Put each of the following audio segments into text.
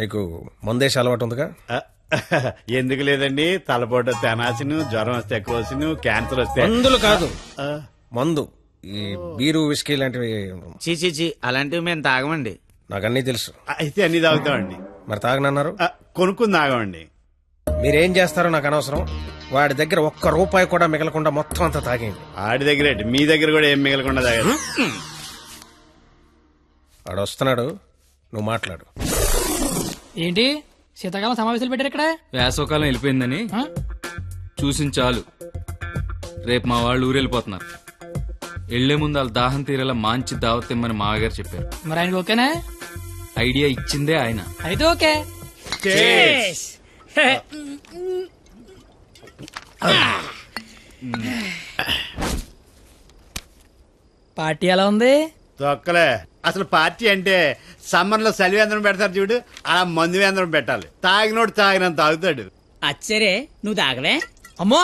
మీకు మందేసి అలవాటు ఉందిగా? ఎందుకు లేదండి? తలపోటు తెనాసిను జ్వరం వస్తే కోసిను క్యాన్సర్ వస్తే మందులు కాదు. మందు. ఈ బీరు విస్కీ లాంటివి చీ చీ చీ. అలాంటివి మేము తాగమండి. నాకు అన్నీ తెలుసు. అయితే అన్ని తాగుతామండి. మరి తాగనన్నారు? కొనుక్కుని తాగమండి. మీరేం చేస్తారో నాకు అనవసరం. వాడి దగ్గర ఒక్క రూపాయి కూడా మిగలకుండా మొత్తం అంతా తాగేయండి. ఆడి దగ్గర ఏంటి? మీ దగ్గర కూడా ఏం మిగలకుండా తాగారు వాడు వస్తున్నాడు. నువ్వు మాట్లాడు. ఏంటి? శీతాకాలం సమావేశాలు పెట్టారు ఇక్కడ? వేసవకాలం వెళ్ళిపోయిందని. ఆ? చూసిన చాలు. రేపు మా వాళ్ళు ఊరెళ్ళిపోతున్నారు. వెళ్ళే ముందు వాళ్ళ దాహం తీరేలా మంచి దావత్ ఇమ్మని మామగారు చెప్పారు. మరి ఆయనకి ఓకేనా? ఐడియా ఇచ్చిందే ఆయన. అయితే ఓకే. పార్టీ ఎలా ఉంది? తొక్కలే. అసలు పార్టీ అంటే సమ్మర్లో సలివేంద్రం పెడతారు చూడు అలా మందు వేంద్రం పెట్టాలి. తాగినోడు తాగినంత తాగుతాడు. అచ్చరే నువ్వు తాగలే అమ్మో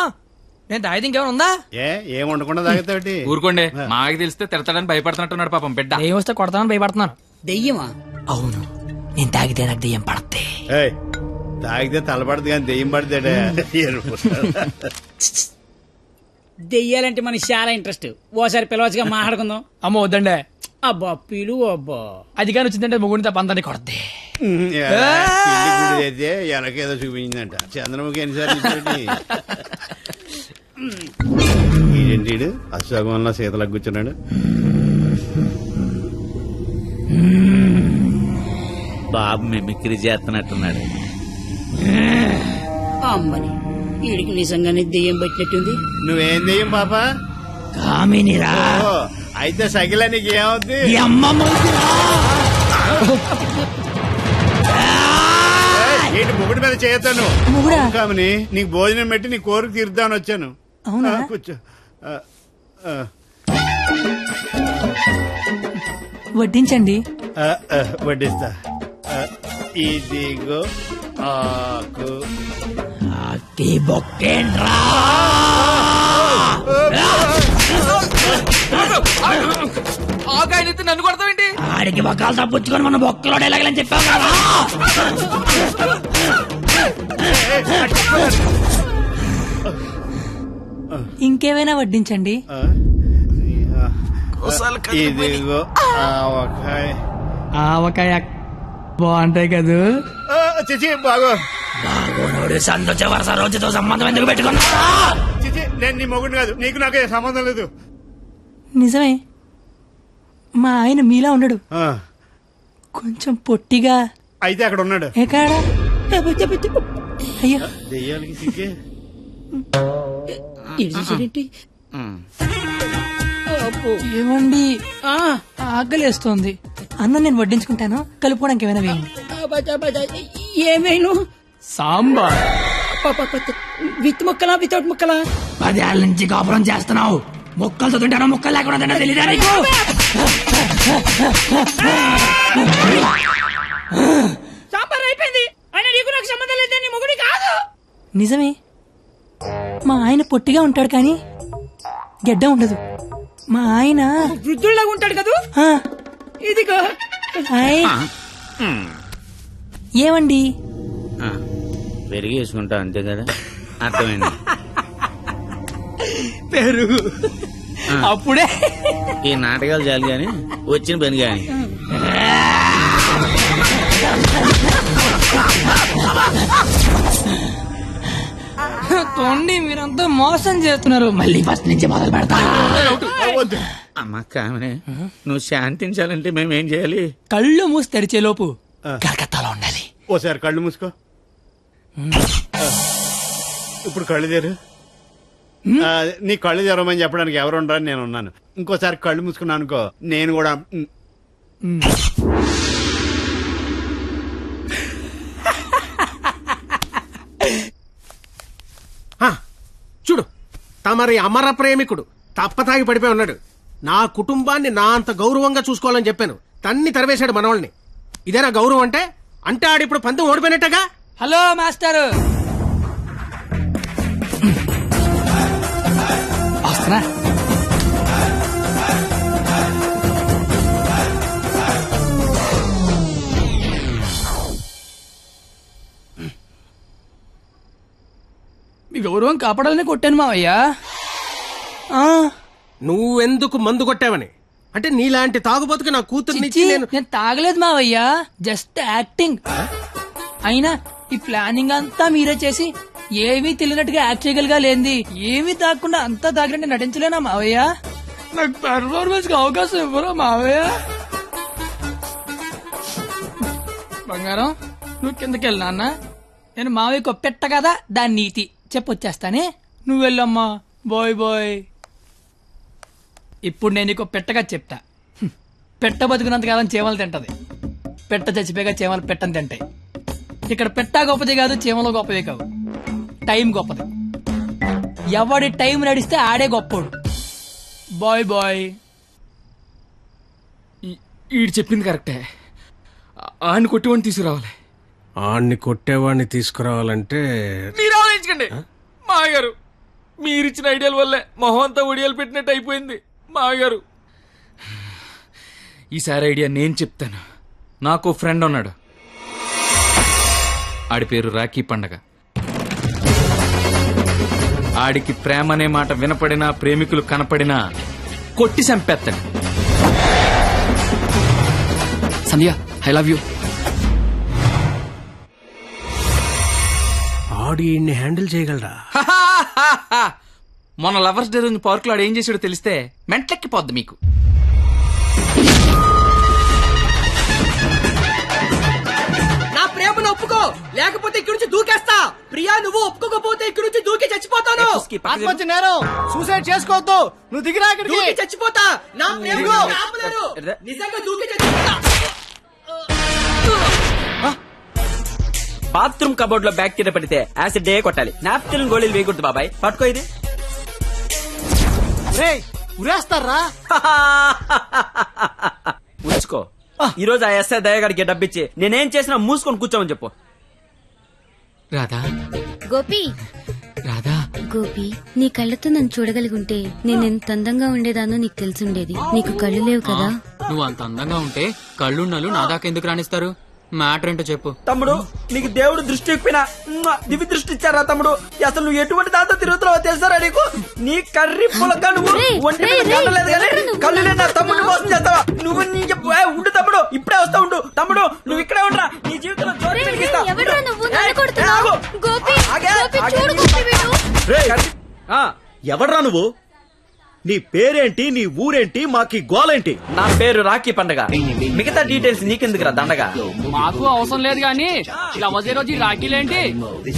నేను తాగితే ఇంకేమైనా ఉందా? ఏ ఏం ఉండకుండా తాగుతావుటి? ఊరుకోండి మాకి తెలిస్తే తిడతాడని భయపడుతున్నట్టున్నాడు పాపం బిడ్డ. దెయ్యం వస్తే కొడతామని భయపడుతున్నాను. దెయ్యమా? అవును నేను తాగితే నాకు దెయ్యం పడద్ది. ఏయ్, తాగితే తలపడదు కానీ దెయ్యం పడతాడే దెయ్యాలంటే మనకి చాలా ఇంట్రెస్ట్. ఓసారి పిలవచ్చుగా మాట్లాడుకుందాం. అమ్మో వద్దండి. అబ్బా పిలువు అబ్బా. అది కానీ వచ్చిందంటే ముగ్గురిని తప్ప అందరినీ కొడద్ది. అయితే వెనకేదో చూపించిందంట. చంద్రముఖి ఎన్నిసార్లు ఈడు? అశ్వగంలో శీతలకు కూర్చున్నాడు. బాబు మిమిక్రీ చేస్తున్నట్టున్నాడు. అమ్మని వీడికి నిజంగానే దెయ్యం పట్టినట్టుంది? నువ్వేం దెయ్యం పాప? కామినిరా. ఓ, అయితే సగిల నీకు ఏమవుద్ది ఏయ్, ఏంటి ముగుడి మీద చేయొద్దాను కామని నీకు భోజనం పెట్టి నీ కోరిక తీర్దామని వచ్చాను. అవునా? ఆ, కూర్చో. ఆ, ఆ, వడ్డించండి. ఆ, ఆ, వడ్డిస్తా. ఆ, ఇదిగో ఆకు. ఆకాయనైతే నన్ను కొడతావేంటి? ఆడికి బొక్కలు తప్పించుకొని మన బొక్కలో ఎలాగలని చెప్పావు కదా. ఇంకేమైనా వడ్డించండి? ఆ, ఆ, ఇదిగో ఆవకాయ. ఆవకాయ బాగుంటాయి కదూ? చిచి బాగో. సంతోష వరుస రోజుతో సంబంధం ఎందుకు పెట్టుకున్నా చిచి నేను నీ మొగుడు కాదు నీకు నాకు సంబంధం లేదు. నిజమే. మా ఆయన మీలా ఉండడు ఆ, కొంచెం పొట్టిగా. అయితే అక్కడ ఉన్నాడు. అయ్యో. దెయ్యాలకి సిగ్గే. ఏమండి? ఆ, ఆకలేస్తోంది. అన్నం నేను వడ్డించుకుంటాను. కలుపుకోవడానికి ఏమైనా వేయండి. ఏమైను సాంబార్. విత్ ముక్కలా వితౌట్ ముక్కలా? పదేళ్ళ నుంచి కాపురం చేస్తున్నావు. మొక్కలతో తింటానో మొక్కలు లేకుండా తింటా తెలీదా నీకు? సాంబార్ అయిపోయింది. అయినా నీకు నాకు సంబంధం లేదు నీ మొగుడి కాదు. నిజమే. మా ఆయన పొట్టిగా ఉంటాడు కానీ గెడ్డ ఉండదు. మా ఆయన వృద్ధుల్లాగా ఉంటాడు కదా? ఆ, ఇదిగో. ఆయ్. ఏమండి? పెరిగి వేసుకుంటా అంతే కదా? అర్థమైంది. పెరుగు అప్పుడే. ఈ నాటకాలు చాలు గాని వచ్చిన పని గాని. తోండి మీరంతా మోసం చేస్తున్నారు. మళ్ళీ ఫస్ట్ నుంచి మొదలు పెడతా. అమ్మ కామనే నువ్వు శాంతించాలంటే మేమేం చేయాలి? కళ్ళు మూసి తెరిచే లోపు కలకత్తాలో ఉండాలి. ఓసారి కళ్ళు మూసుకో. ఇప్పుడు కళ్ళు తెరు. ఆ, నీ కళ్ళు తెరవమని చెప్పడానికి ఎవరు ఉండరు నేను ఉన్నాను ఇంకోసారి కళ్ళు మూసుకున్నాను అనుకో నేను కూడా ఉమ్, హా, చూడు తమరి అమర ప్రేమికుడు తప్పతాగి పడిపోయి ఉన్నాడు. నా కుటుంబాన్ని నా అంత గౌరవంగా చూసుకోవాలని చెప్పాను. తన్ని తరివేశాడు మనవాళ్ళని. ఇదేనా గౌరవం అంటే? అంటే ఆడిప్పుడు పంతం ఓడిపోయినట్టగా? Hello master. వాసన గౌరవం కాపాడాలని కొట్టాను మావయ్యా. నువ్వెందుకు మందు కొట్టావని? అంటే నీలాంటి తాగుబోతుకి నా కూతురునిచ్చి నేను నేను తాగలేదు మావయ్యా. Just acting. అయినా ఈ ప్లానింగ్ అంతా మీరే చేసి ఏమీ తెలియనట్టుగా యాక్ట్ చేయగలిగా లేంది ఏమీ తాకుండా అంతా తాగినట్టు నటించలేనా మావయ్య? నాకు పెర్ఫార్మెన్స్కి అవకాశం ఇవ్వరా మావయ్య? బంగారం నువ్వు కిందకి నాన్న. నేను మావయ్యకు పెట్ట కదా దాని నీతి. చెప్పొచ్చేస్తానే నువ్వు వెళ్ళమ్మా. Bye bye. ఇప్పుడు నేను నీకు పెట్టగా చెప్తా. హ్మ్. పెట్ట బతుకున్నంతకాలం చీమలు తింటది. పెట్ట చచ్చిపోయాక చీమలు పెట్టని తింటాయి. ఇక్కడ పెట్టా గొప్పది కాదు చీమలో గొప్పది కావు. టైం గొప్పది. ఎవడి టైం నడిస్తే ఆడే గొప్పోడు. Bye bye. ఈ- ఈడు చెప్పింది కరెక్టే. ఆ- ఆయన కొట్టివాడిని తీసుకురావాలి. ఆడిని కొట్టేవాడిని తీసుకురావాలంటే మీరు ఆలోచించకండి. మాగారు మీరిచ్చిన ఐడియాల వల్లే మొహం అంతా ఒడియాలు పెట్టినట్టు అయిపోయింది. మాగారు ఈసారి ఐడియా నేను చెప్తాను. నాకు ఫ్రెండ్ ఉన్నాడు. ఆడి పేరు రాఖీ పండగ. ఆడికి ప్రేమ అనే మాట వినపడినా ప్రేమికులు కనపడినా కొట్టి చంపేస్తాడు. Sandhya I love you. ఆడు ఈయన్ని హ్యాండిల్ చేయగలరా? మొన్న లవర్స్ డే రోజు పార్క్లో ఆడు ఏం చేసాడో తెలిస్తే మెంట్లెక్కిపోద్ది మీకు. లేకపోతే ఇక్కడి నుంచి దూకేస్తా. ప్రియా నువ్వు ఒప్పుకోకపోతే ఇక్కడి నుంచి దూకి చచ్చిపోతాను. ఆత్మహత్య నేరం. సూసైడ్ చేసుకోవద్దు. నువ్వు దిగిరా దూకి చచ్చిపోతా. నా ప్రేమ ఆపలేరు నిజంగా దూకి చచ్చిపోతా. బాత్రూమ్ కబోర్డ్లో బ్యాక్టీరియా పడితే యాసిడ్ డే కొట్టాలి. నాప్కిన్ గోళీలు వేయకూడదు బాబాయ్. పట్టుకో ఇది. ఉరేస్తారా? ఉంచుకో. ఈ రోజు ఆ ఎస్ఐ దయగాడికి డబ్బిచ్చి నేనేం చేసినా మూసుకొని కూర్చోమని చెప్పు. రాధా? గోపి. రాధా? గోపి నీ కళ్ళతో నన్ను చూడగలిగుంటే నేను ఎంత అందంగా ఉండేదానో నీకు తెలిసుండేది నీకు కళ్ళు లేవు కదా? నువ్వు అంత అందంగా ఉంటే కళ్ళున్నలు నా దాకా ఎందుకు రాణిస్తారు? మ్యాటర్ ఏంటో చెప్పు. తమ్ముడు నీకు దేవుడు దృష్టి ఇప్పిన దివి దృష్టి ఇచ్చారా తమ్ముడు? అసలు నువ్వు ఎటువంటి దాంతో తిరుగుతున్నావో తెలుసారా నీకు? నీ కర్రీ పులక నువ్వు ఒంటి రేయ్, కానీ? కళ్ళు నా తమ్ముడు మోసం చేస్తావా? నువ్వు నీ చెప్పు ఏ, ఉండు తమ్ముడు ఇప్పుడే వస్తా ఉండు. తమ్ముడు నువ్వు ఇక్కడే ఉండరా. నీ జీవితంలో రేయ్, వెలిగిస్తా. ఎవడ్రా. నువ్వు? నీ పేరేంటి నీ ఊరేంటి మాకి గోలేంటి? నా పేరు రాఖీ పండగ. మిగతా డీటెయిల్స్ నీకెందుకురా దండగా? మాకు అవసరం లేదు వచ్చే రోజు ఈ రాఖీలేంటి?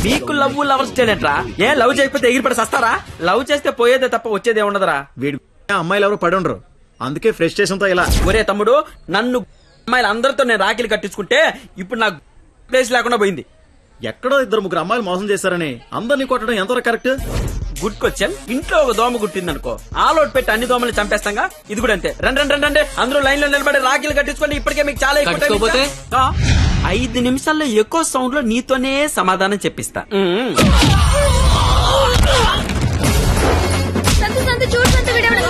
మీకు లవ్ లవర్స్ చేయలేట్రా ఏ లవ్ చేయకపోతే ఎగిరిపడి సస్తారా? లవ్ చేస్తే పోయేదే తప్ప వచ్చేదే ఉండదురా. వీడి అమ్మాయిలు ఎవరు పడి ఉండరు. అందుకే ఫ్రస్ట్రేషన్తో ఇలా. ఒరే తమ్ముడు నన్ను అమ్మాయిలు అందరితో నేను రాఖీలు కట్టించుకుంటే ఇప్పుడు నాకు ప్లేస్ లేకుండా పోయింది. ఎక్కడో ఇద్దరు ముగ్గురు అమ్మాయిలు మోసం చేశారని అందరినీ కొట్టడం ఎంతవరకు కరెక్ట్? గుడ్ క్వశ్చన్ ఇంట్లో ఒక దోమ గుట్టింది అనుకో ఆలోట్ పెట్టి అన్ని దోమలు చంపేస్తాగా? ఇది కూడా అంతే. రండి రండి రండి అందరూ లైన్లో నిలబడి రాఖీలు కట్టించుకోండి ఇప్పటికే మీకు చాలా ఎక్కువ కట్టుకోపోతే? ఐదు నిమిషాల్లో ఎక్కువ సౌండ్లో నీతోనే సమాధానం చెప్పిస్తా. చూడు వీడెవడో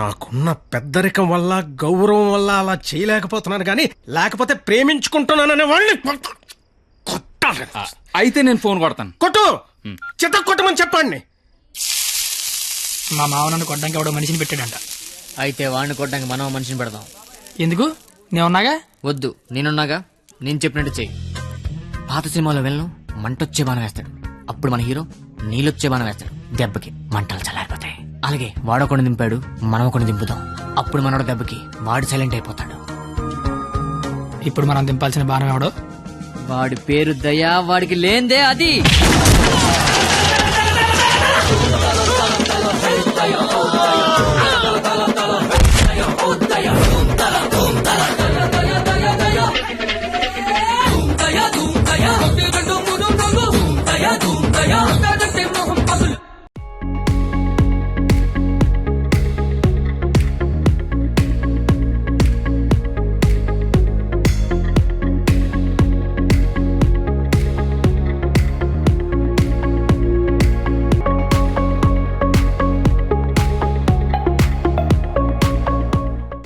నాకున్న పెద్దరికం వల్ల గౌరవం వల్ల అలా చేయలేకపోతున్నాను కానీ లేకపోతే ప్రేమించుకుంటున్నాననే వాళ్ళని కొట్ట- కొట్టాలి. అయితే నేను ఫోన్ కొడతాను. కొట్టు! చిత్త కొట్టమని చెప్పండి మా మావ నన్ను కొట్టడానికి ఎవడో మనిషిని పెట్టాడంట. అయితే వాడిని కొట్టడానికి మనం మనిషిని పెడదాం. ఎందుకు? నేనున్నాగా? వద్దు నేనున్నాగా? నేను చెప్పినట్టు చెయ్యి. పాత సినిమాలో వెళ్ళను మంటొచ్చే బాణం వేస్తాడు. అప్పుడు మన హీరో నీళ్ళొచ్చే బాణం వేస్తాడు. దెబ్బకి మంటలు చల్లారిపోతాయి అలాగే వాడొకడిని దింపాడు మనం ఒకటి దింపుదాం. అప్పుడు మనోడు దెబ్బకి వాడు సైలెంట్ అయిపోతాడు. ఇప్పుడు మనం దింపాల్సిన బాణం ఎవడో? వాడి పేరు దయా వాడికి లేందే అది.